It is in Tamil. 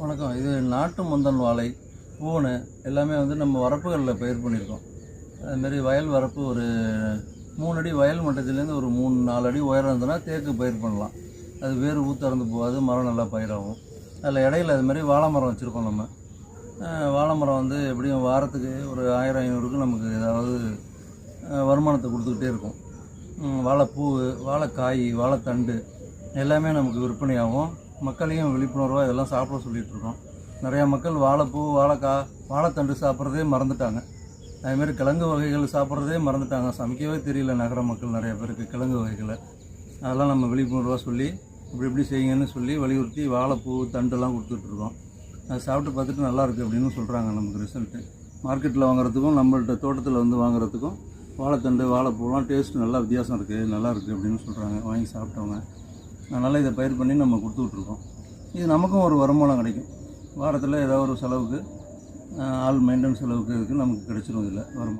வணக்கம். இது நாட்டு முந்தன் வாழை பூனை எல்லாமே வந்து நம்ம வரப்புகளில் பயிர் பண்ணியிருக்கோம். அதுமாரி வயல் வரப்பு ஒரு மூணு அடி வயல் மட்டத்துலேருந்து ஒரு மூணு நாலு அடி உயரம் இருந்ததுன்னா தேக்கு பயிர் பண்ணலாம். அது வேர் ஊத்தறந்து போகாது மரம் நல்லா பயிராகும். அதில் இடையில அதுமாதிரி வாழை மரம் வச்சுருக்கோம் நம்ம. வாழை மரம் வந்து எப்படியும் வாரத்துக்கு ஒரு ஆயிரம் ஐநூறுக்கு நமக்கு ஏதாவது வருமானத்தை கொடுத்துக்கிட்டே இருக்கும். வாழைப்பூ வாழைக்காய் வாழைத்தண்டு எல்லாமே நமக்கு விற்பனையாகும். மக்களையும் விழிப்புணர்வாக இதெல்லாம் சாப்பிட சொல்லிகிட்ருக்கோம் இருக்கோம் நிறையா மக்கள் வாழைப்பூ வாழைக்காய் வாழைத்தண்டு சாப்பிட்றதே மறந்துட்டாங்க. அதேமாரி கிழங்கு வகைகள் சாப்பிட்றதே மறந்துட்டாங்க. சமைக்கவே தெரியல நகர மக்கள் நிறைய பேருக்கு கிழங்கு வகைகளை. அதெல்லாம் நம்ம விழிப்புணர்வாக சொல்லி இப்படி இப்படி செய்யுங்கன்னு சொல்லி வலியுறுத்தி வாழைப்பூ தண்டெல்லாம் கொடுத்துட்ருக்கோம். அதை சாப்பிட்டு பார்த்துட்டு நல்லாயிருக்கு அப்படின்னு சொல்கிறாங்க நமக்கு ரிசல்ட்டு மார்க்கெட்டில் வாங்குறதுக்கும் நம்மள்கிட்ட தோட்டத்தில் வந்து வாங்குறதுக்கும் வாழைத்தண்டு வாழைப்பூலாம் டேஸ்ட் நல்லா வித்தியாசம் இருக்குது நல்லா இருக்குது அப்படின்னு சொல்கிறாங்க வாங்கி சாப்பிட்டவங்க. அதனால் இதை பயிர் பண்ணி நம்ம கொடுத்துட்ருக்கோம் இது நமக்கும் ஒரு வருமானம் கிடைக்கும். வாரத்தில் ஏதோ ஒரு செலவுக்கு ஆள் மெயின்டெனன்ஸ் செலவுக்கு இதுக்கு நமக்கு கிடைச்சிரும் இதில் வருமானம்.